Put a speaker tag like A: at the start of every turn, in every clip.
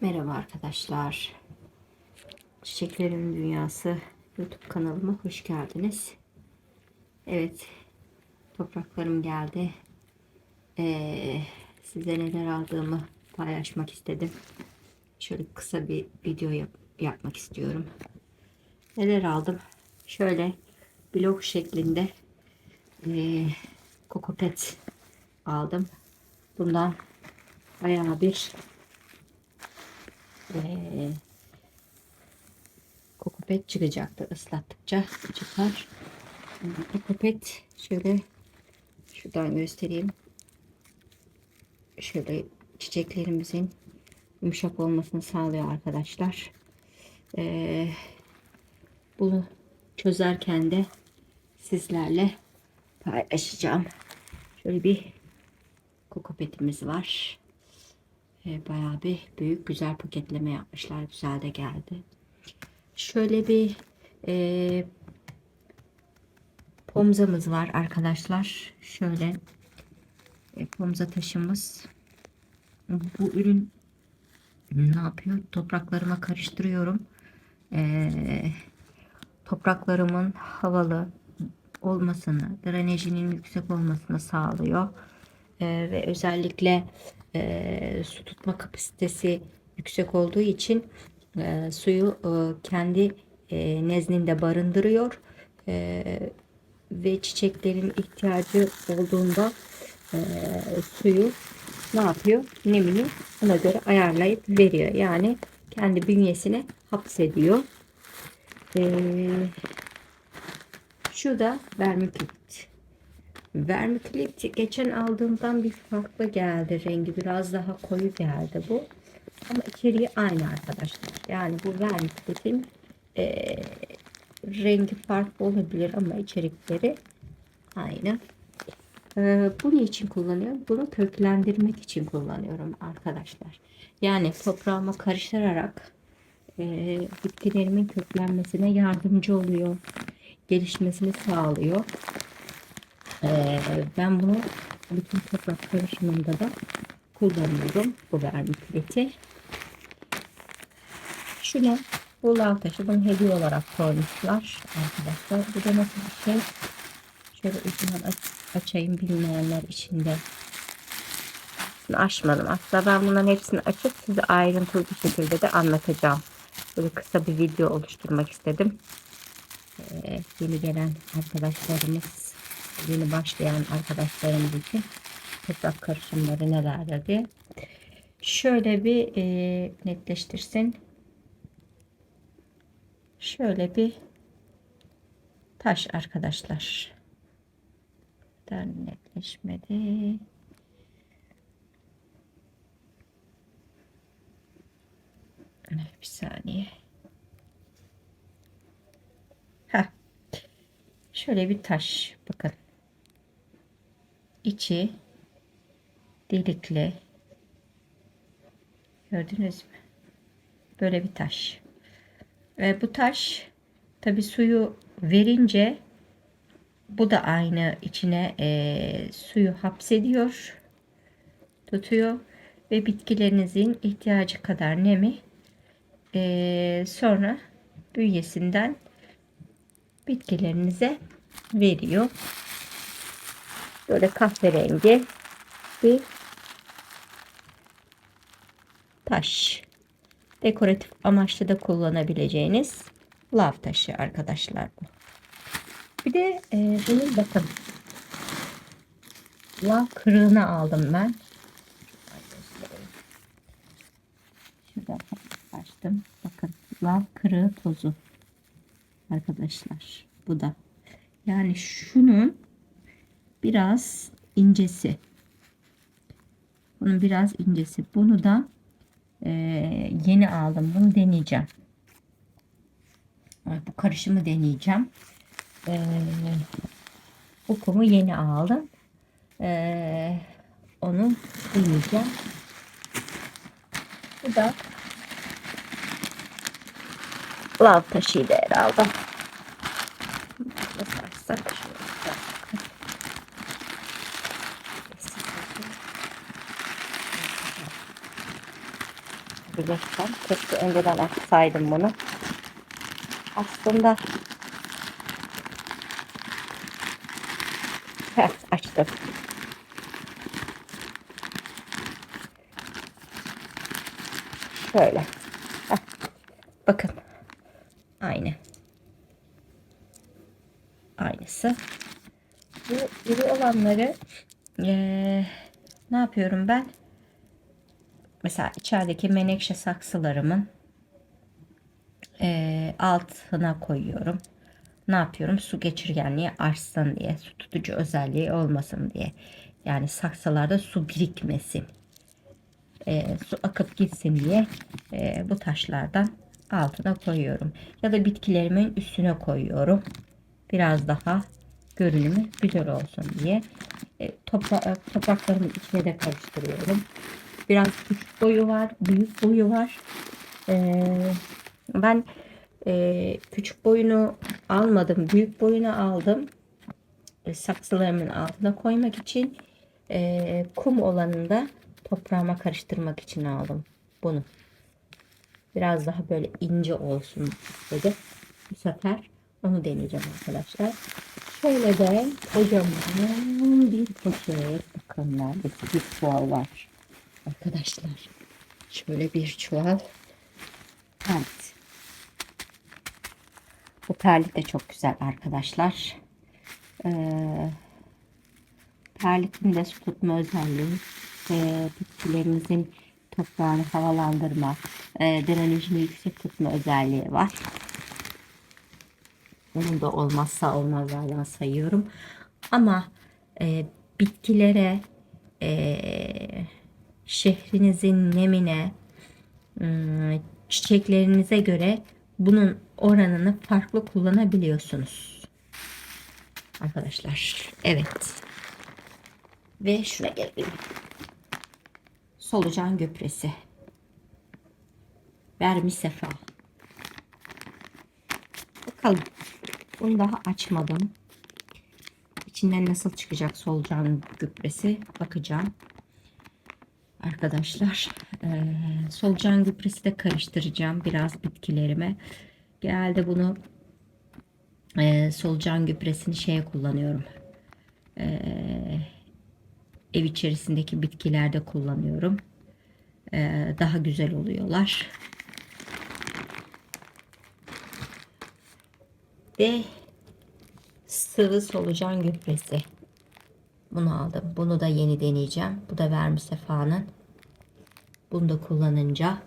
A: Merhaba arkadaşlar. Çiçeklerin Dünyası YouTube kanalıma hoş geldiniz. Evet, topraklarım geldi. Ee, size neler aldığımı paylaşmak istedim. Şöyle kısa bir video yap- yapmak istiyorum. Neler aldım? Şöyle blok şeklinde ee, kokopet aldım. Bundan bayağı bir ee, kokopet çıkacaktı ıslattıkça çıkar. Ee, Kokopet şöyle şuradan göstereyim. Şöyle çiçeklerimizin yumuşak olmasını sağlıyor arkadaşlar. Ee, bunu çözerken de sizlerle paylaşacağım. Şöyle bir kokopetimiz var. E, bayağı bir büyük güzel paketleme yapmışlar. Güzel de geldi. Şöyle bir e, pomzamız var arkadaşlar. Şöyle e, pomza taşımız. Bu ürün ne yapıyor? Topraklarıma karıştırıyorum. E, topraklarımın havalı olmasını, drenajının yüksek olmasını sağlıyor. E, ve özellikle e, su tutma kapasitesi yüksek olduğu için e, suyu e, kendi e, nezdinde barındırıyor E, ve çiçeklerin ihtiyacı olduğunda e, suyu ne yapıyor? Nemini ona göre ayarlayıp veriyor. Yani kendi bünyesine hapsediyor. E, şu da vermikülit. Vermikülit geçen aldığımdan bir farklı geldi. Rengi biraz daha koyu geldi bu. Ama içeriği aynı arkadaşlar. Yani bu vermikülitin e, rengi farklı olabilir ama içerikleri aynı. E, bunu için kullanıyorum. Bunu köklendirmek için kullanıyorum arkadaşlar. Yani toprağıma karıştırarak e, bitkilerimin köklenmesine yardımcı oluyor. Gelişmesini sağlıyor. Ee, ben bunu bütün toprak karışımında da kullanıyorum bu vermikuliti. Şuna bu lav taşı bunu hediye olarak koymuşlar arkadaşlar. Bu da nasıl bir şey? Şöyle ucundan aç, açayım bilmeyenler içinde. Şimdi açmadım. Aslında ben bunların hepsini açıp size ayrıntılı bir şekilde de anlatacağım. Böyle kısa bir video oluşturmak istedim. Ee, yeni gelen arkadaşlarımız yeni başlayan arkadaşlarımız için toprak karışımları nelerdir diye. Şöyle bir e, netleştirsin. Şöyle bir taş arkadaşlar. Daha netleşmedi. Bir saniye. Heh. Şöyle bir taş. Bakın içi delikli. Gördünüz mü? Böyle bir taş. Ve bu taş tabi suyu verince bu da aynı içine e, suyu hapsediyor. Tutuyor. Ve bitkilerinizin ihtiyacı kadar nemi e, sonra bünyesinden bitkilerinize veriyor böyle kahverengi bir taş. Dekoratif amaçlı da kullanabileceğiniz lav taşı arkadaşlar bu. Bir de e, bunun bakın lav kırığını aldım ben. Şuradan açtım. Bakın lav kırığı tozu. Arkadaşlar bu da. Yani şunun biraz incesi. Bunun biraz incesi. Bunu da e, yeni aldım. Bunu deneyeceğim. Bu karışımı deneyeceğim. E, bu kumu yeni aldım. E, onu deneyeceğim. Bu da lav taşıydı herhalde. Nasıl açsak şöyle. Açabilirsem. Keşke önceden açsaydım bunu. Aslında Heh, açtım. Şöyle. Heh. Bakın. Aynı. Aynısı. Bu iri olanları eee, ne yapıyorum ben? Mesela içerideki menekşe saksılarımın eee, altına koyuyorum. Ne yapıyorum? Su geçirgenliği artsın diye, su tutucu özelliği olmasın diye. Yani saksılarda su birikmesin. Eee, su akıp gitsin diye eee, bu taşlardan altına koyuyorum. Ya da bitkilerimin üstüne koyuyorum. Biraz daha görünümü güzel olsun diye. E, topra topraklarımın içine de karıştırıyorum. Biraz küçük boyu var, büyük boyu var. Ee, ben e, küçük boyunu almadım, büyük boyunu aldım. E, saksılarımın altına koymak için e, kum olanında toprağıma karıştırmak için aldım bunu. Biraz daha böyle ince olsun dedi. Bu sefer onu deneyeceğim arkadaşlar. Şöyle de kocaman bir poşet. Bakın neredeyse bir var. Arkadaşlar. Şöyle bir çuval. Evet. Bu perlit de çok güzel arkadaşlar. Ee, perlitin de su tutma özelliği ve bitkilerimizin toprağını havalandırma, e, drenajını yüksek tutma özelliği var. Onun da olmazsa olmazlardan sayıyorum. Ama e, bitkilere, e, şehrinizin nemine, ım, çiçeklerinize göre bunun oranını farklı kullanabiliyorsunuz. Arkadaşlar. Evet. Ve şuna gelelim. Solucan gübresi. Vermisefa. Bakalım. Bunu daha açmadım. İçinden nasıl çıkacak solucan gübresi bakacağım. Arkadaşlar eee solucan gübresi de karıştıracağım biraz bitkilerime. Genelde bunu eee solucan gübresini şeye kullanıyorum. Eee, ev içerisindeki bitkilerde kullanıyorum. Eee, daha güzel oluyorlar. Ve sıvı solucan gübresi. Bunu aldım. Bunu da yeni deneyeceğim. Bu da Vermisefa'nın. Bunu da kullanınca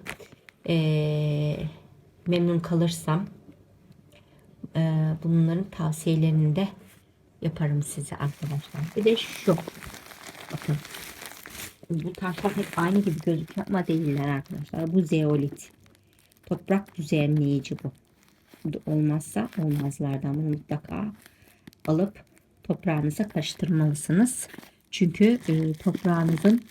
A: eee, memnun kalırsam eee, bunların tavsiyelerini de yaparım size arkadaşlar. Bir de şu. Bakın. Bu taşlar hep aynı gibi gözüküyor ama değiller arkadaşlar. Bu zeolit. Toprak düzenleyici bu. Bu olmazsa olmazlardan bunu mutlaka alıp toprağınıza karıştırmalısınız. Çünkü e, toprağınızın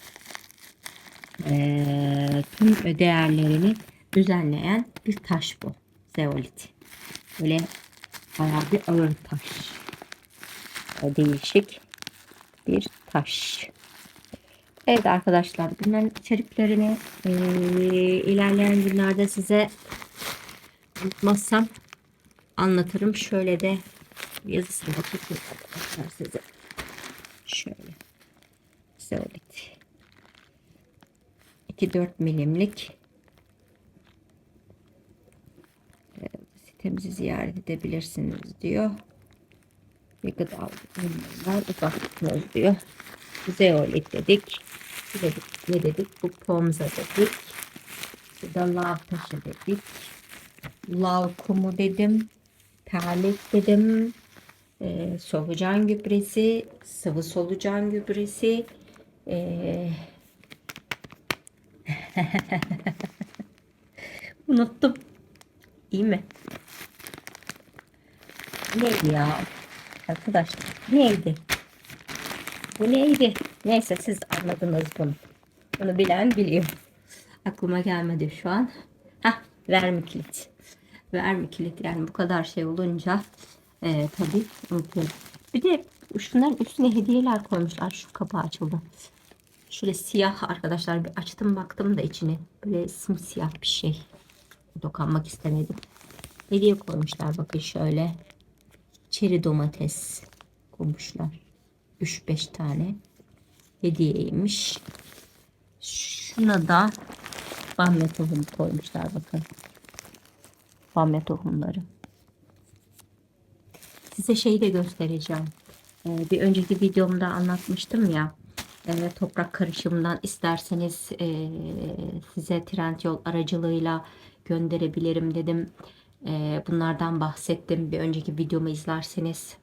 A: e, tüm değerlerini düzenleyen bir taş bu. Zeolit. Böyle bayağı bir ağır taş. E, değişik bir taş. Evet arkadaşlar bunların içeriklerini e, ilerleyen günlerde size unutmazsam anlatırım. Şöyle de yazısını da tutayım arkadaşlar size. Şöyle. Zeolit. 2-4 milimlik e, sitemizi ziyaret edebilirsiniz diyor. Bir gıda ürünler uzak diyor. Zeolit dedik. Dedik? Ne dedik? Bu pomza dedik. Bu da lav taşı dedik. Lav kumu dedim. Perlit dedim. Ee, solucan gübresi, sıvı solucan gübresi. Ee... Unuttum. İyi mi? Neydi ya? Arkadaşlar neydi? Bu neydi? Neyse siz anladınız bunu. Bunu bilen biliyor. Aklıma gelmedi şu an. Hah vermiklit. Vermiklit yani bu kadar şey olunca e, tabii unutuyorum. Bir de şunların üstüne hediyeler koymuşlar. Şu kapı açıldı. Şöyle siyah arkadaşlar bir açtım baktım da içine böyle simsiyah bir şey. Dokunmak istemedim. Hediye koymuşlar bakın şöyle. Çeri domates koymuşlar. 3-5 tane hediyeymiş. Şuna da bamya tohumu koymuşlar bakın. Bamya tohumları. Size şeyi de göstereceğim. Ee, bir önceki videomda anlatmıştım ya. e, toprak karışımından isterseniz e, size Trendyol aracılığıyla gönderebilirim dedim. E, bunlardan bahsettim. Bir önceki videomu izlerseniz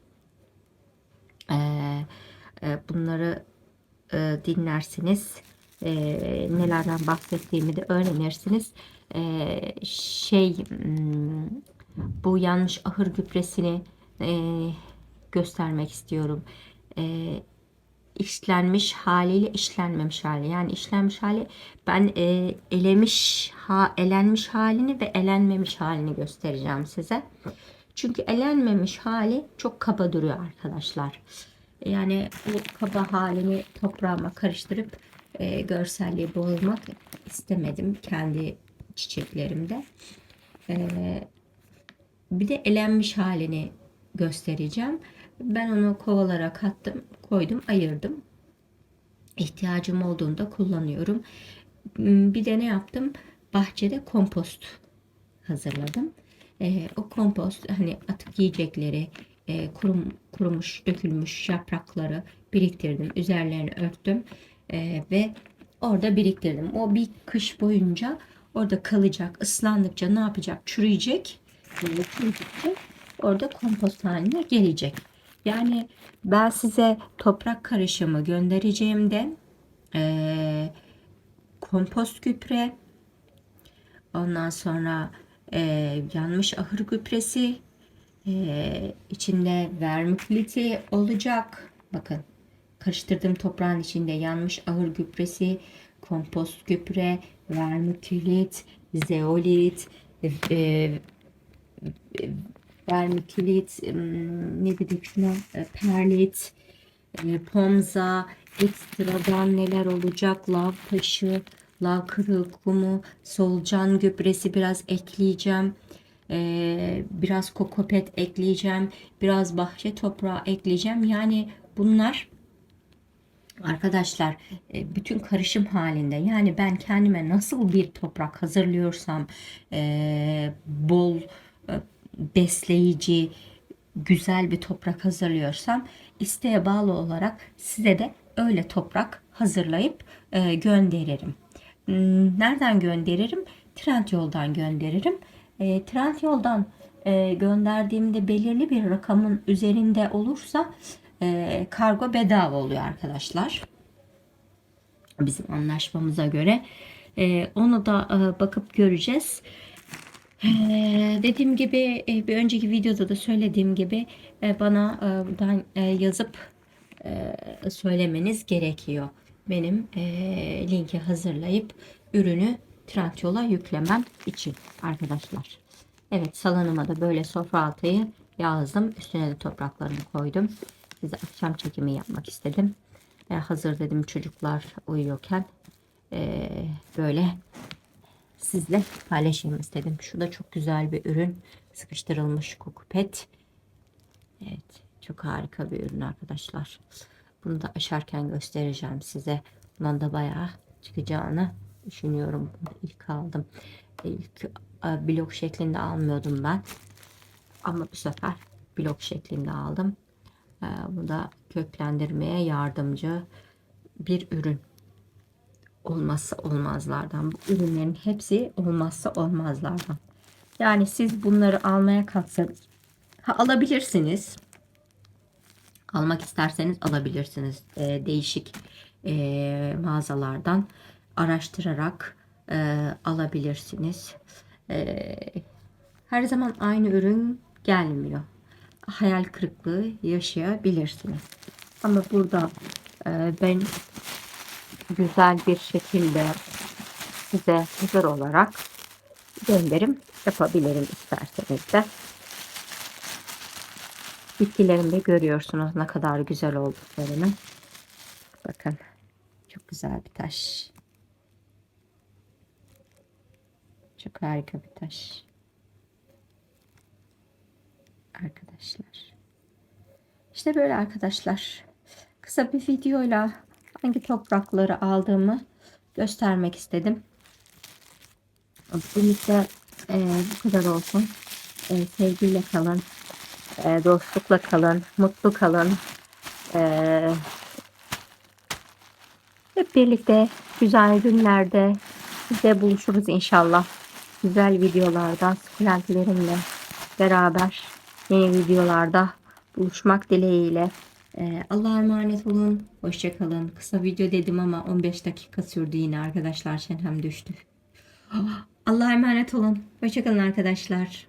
A: e, e, bunları e, dinlersiniz. E, nelerden bahsettiğimi de öğrenirsiniz. E, şey hmm, bu yanlış ahır gübresini e, göstermek istiyorum. E, işlenmiş haliyle işlenmemiş hali. Yani işlenmiş hali ben e, elemiş ha elenmiş halini ve elenmemiş halini göstereceğim size. Çünkü elenmemiş hali çok kaba duruyor arkadaşlar. Yani bu kaba halini toprağıma karıştırıp e, görselliği bozmak istemedim kendi çiçeklerimde. E, bir de elenmiş halini göstereceğim. Ben onu kovalara kattım, koydum, ayırdım. İhtiyacım olduğunda kullanıyorum. Hmm, Bir de ne yaptım? Bahçede kompost hazırladım. Ee, o kompost hani atık yiyecekleri, e, kurum, kurumuş, dökülmüş yaprakları biriktirdim. Üzerlerini örttüm Ee, ve orada biriktirdim. O bir kış boyunca orada kalacak. Islandıkça ne yapacak? Çürüyecek. Çürüdükçe orada kompost haline gelecek. Yani ben size toprak karışımı göndereceğimde eee kompost gübre, ondan sonra eee, yanmış ahır gübresi, eee, içinde vermikuliti olacak. Bakın karıştırdığım toprağın içinde yanmış ahır gübresi, kompost gübre, vermikulit, zeolit, eee vermikulit, ım, ne dedik şuna, e, perlit, e, pomza, ekstradan neler olacak, lav taşı, lav kırığı kumu, solucan gübresi biraz ekleyeceğim. E, biraz kokopet ekleyeceğim. Biraz bahçe toprağı ekleyeceğim. Yani bunlar Arkadaşlar e, bütün karışım halinde yani ben kendime nasıl bir toprak hazırlıyorsam e, bol besleyici güzel bir toprak hazırlıyorsam isteğe bağlı olarak size de öyle toprak hazırlayıp e, gönderirim. Hmm, Nereden gönderirim? Trendyol'dan gönderirim. E, Trendyol'dan e, gönderdiğimde belirli bir rakamın üzerinde olursa e, kargo bedava oluyor arkadaşlar. Bizim anlaşmamıza göre. E, onu da e, bakıp göreceğiz. Ee, dediğim gibi e, bir önceki videoda da söylediğim gibi e, bana e, buradan yazıp söylemeniz gerekiyor. Benim linki hazırlayıp ürünü Trendyol'a yüklemem için arkadaşlar. Evet salonuma da böyle sofra altıyı yazdım. Üstüne de topraklarını koydum. Size akşam çekimi yapmak istedim. E, hazır dedim çocuklar uyuyorken e, böyle sizle paylaşayım istedim. Şu da çok güzel bir ürün. Sıkıştırılmış kokupet. Evet. Çok harika bir ürün arkadaşlar. Bunu da aşarken göstereceğim size. Bundan da bayağı çıkacağını düşünüyorum. Bunu ilk aldım. İlk e, blok şeklinde almıyordum ben. Ama bu sefer blok şeklinde aldım. E, Bu da köklendirmeye yardımcı bir ürün olmazsa olmazlardan. Bu ürünlerin hepsi olmazsa olmazlardan. Yani siz bunları almaya kalksanız ha, alabilirsiniz. Almak isterseniz alabilirsiniz. Ee, değişik e, mağazalardan araştırarak e, alabilirsiniz. E, her zaman aynı ürün gelmiyor. Hayal kırıklığı yaşayabilirsiniz. Ama burada e, ben güzel bir şekilde size hazır olarak gönderim yapabilirim isterseniz de. Bitkilerimde görüyorsunuz ne kadar güzel olduklarını. Bakın Çok güzel bir taş. Çok harika bir taş. Arkadaşlar. İşte böyle arkadaşlar. Kısa bir videoyla hangi toprakları aldığımı göstermek istedim. Birlikte e, bu kadar olsun. E, sevgiyle kalın. E, dostlukla kalın. Mutlu kalın. E, hep birlikte güzel günlerde bize buluşuruz inşallah. Güzel videolarda, sukulentlerimle beraber yeni videolarda buluşmak dileğiyle. Ee, Allah'a emanet olun. Hoşçakalın. Kısa video dedim ama 15 dakika sürdü yine arkadaşlar. Şenhem düştü. Allah'a emanet olun. Hoşçakalın arkadaşlar.